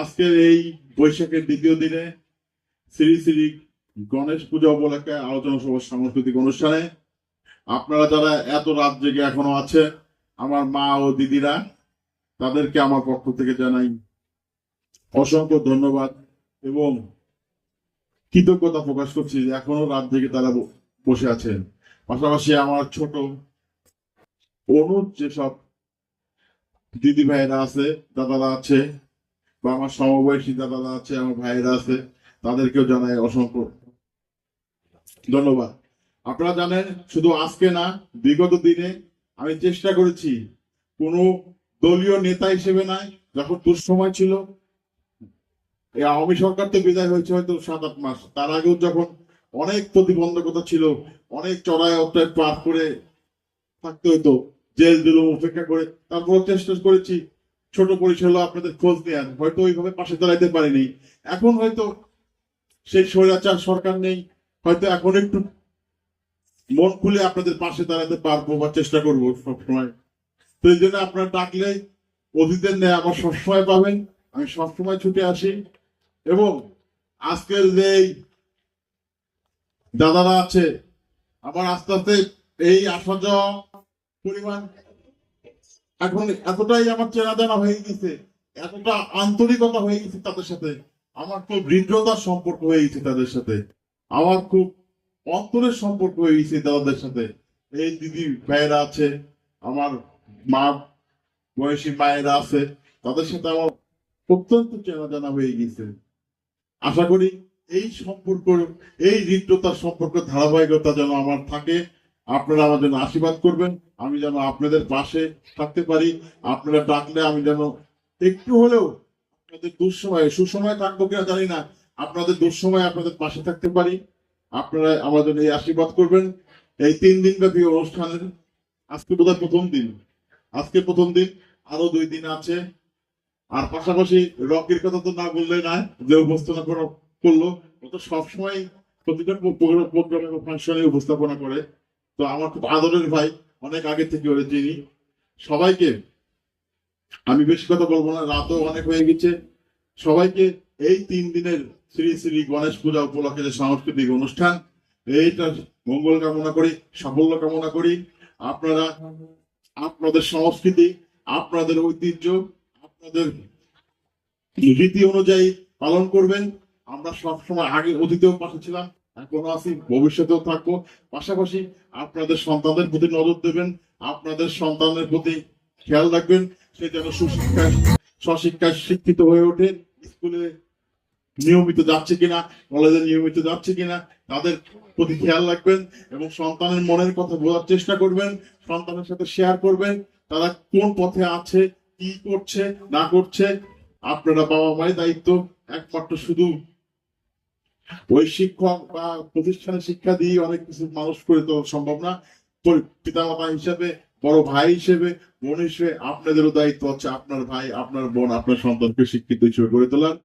আজকের এই বৈশাখের দ্বিতীয় দিনে শ্রী শ্রী গণেশ পূজা উপলক্ষে আলোচনা সভা সাংস্কৃতিক অনুষ্ঠানে আপনারা যারা এত রাত জেগে এখনও আছে, আমার মা ও দিদিরা, তাদেরকে আমার পক্ষ থেকে জানাই অসংখ্য ধন্যবাদ এবং কৃতজ্ঞতা প্রকাশ করছি যে এখনও রাত জেগে তারা বসে আছেন। পাশাপাশি আমার ছোট অনুজ যেসব দিদি ভাইয়েরা আছে, দাদারা আছে বা আমার সমবয়সী দাদারা আছে, আমার ভাইয়েরা আছে, তাদেরকেও জানাই অসংখ্য ধন্যবাদ। আপনারা জানেন, শুধু আজকে না, বিগত দিনে আমি চেষ্টা করেছি কোনো দলীয় নেতা হিসেবে নাই, যখন দুঃসময় ছিল, এই আওয়ামী সরকার তো বিদায় হয়েছে হয়তো সাত আট মাস, তার আগেও যখন অনেক প্রতিবন্ধকতা ছিল, অনেক চড়াই অত্যায় পার করে থাকতে হতো, জেল জুলুম উপেক্ষা করে তারপর চেষ্টা করেছি ছোট পরিসর আপনাদের খোঁজ নেওয়ার হয়তো ওইভাবে পাশে দাঁড়াইতে পারিনি। এখন হয়তো সেই স্বৈরাচার সরকার নেই। হয়তো এখন একটু মন খুলে আপনাদের পাশে দাঁড়াতে পারব বা চেষ্টা করব সবসময়। তো এই জন্য আপনারা ডাকলে অতীতের নেই আমার সবসময় পাবেন। আমি সবসময় ছুটে আসি। এবং আজকের যে দাদারা আছে, আমার আস্তে আস্তে এই আসা যাওয়া পরিমাণ এখন এতটাই আমার চেনা জানা হয়ে গেছে, এতটা আন্তরিকতা হয়ে গেছে তাদের সাথে। আমার খুব হৃদ্রতার সম্পর্ক হয়ে গেছে তাদের সাথে। আমার খুব অন্তরের সম্পর্ক হয়ে গেছে দাদাদের সাথে। এই দিদি ভাইয়েরা আছে, আমার মা, বয়সী মায়েরা আছে, তাদের সাথে আমার অত্যন্ত চেনা জানা হয়ে গেছে। আশা করি এই সম্পর্ক, এই হৃদ্রতার সম্পর্ক, ধারাবাহিকতা যেন আমার থাকে, আপনারা আমার জন্য আশীর্বাদ করবেন। আমি যেন আপনাদের পাশে থাকতে পারি। আপনারা ডাকলে আমি যেন একটু হলেও আপনাদের দুঃসময়ে, সুসময় থাকব কিনা জানি না। আপনাদের দুঃসময় আপনাদের পাশে থাকতে পারি। আপনারা জন্য এই আশীর্বাদ করবেন। এই তিন দিন ব্যাপী অনুষ্ঠানের আজকে বোধহয় প্রথম দিন। আজকে প্রথম দিন আরও দুই দিন আছে। আর পাশাপাশি রকির কথা তো না বললে না, যে উপস্থাপনা করা- করল, ও তো সবসময় প্রতিটা প্রোগ্রামে ফাংশনে উপস্থাপনা করে। তো আমার খুব আদরের ভাই। অনেক আগে থেকে ওরে চিনি সবাইকে, আমি বেশি কথা বলব না, রাতও অনেক হয়ে গেছে। সবাইকে এই তিন দিনের শ্রী শ্রী গণেশ পূজা উপলক্ষে যে সাংস্কৃতিক অনুষ্ঠান, এইটা মঙ্গল কামনা করি, সাফল্য কামনা করি। আপনারা, আপনাদের সংস্কৃতি, আপনাদের ঐতিহ্য, আপনাদের রীতি অনুযায়ী পালন করবেন। আমরা সবসময় আগে অতীতেও পাশে ছিলাম এখনও আছি ভবিষ্যতেও থাকব পাশাপাশি আপনাদের সন্তানদের প্রতি নজর দেবেন, আপনাদের সন্তানের প্রতি খেয়াল রাখবেন, সে যেন সুশিক্ষায়, স্বশিক্ষায় শিক্ষিত হয়ে ওঠে, স্কুলে নিয়মিত যাচ্ছে কিনা, কলেজে নিয়মিত যাচ্ছে কিনা, তাদের প্রতি খেয়াল রাখবেন এবং সন্তানের মনের কথা বোঝার চেষ্টা করবেন, সন্তানের সাথে শেয়ার করবেন, তারা কোন পথে আছে, কি করছে, না করছে, আপনারা বাবা মায়ের দায়িত্ব একমাত্র শুধু ওই শিক্ষক বা প্রতিষ্ঠানে শিক্ষা দিয়ে অনেক কিছু মানুষ করে তো সম্ভব না। পিতা মাতা হিসেবে, বড় ভাই হিসেবে, বোন হিসেবে আপনাদেরও দায়িত্ব হচ্ছে আপনার ভাই, আপনার বোন, আপনার সন্তানকে শিক্ষিত হিসেবে গড়ে তোলার।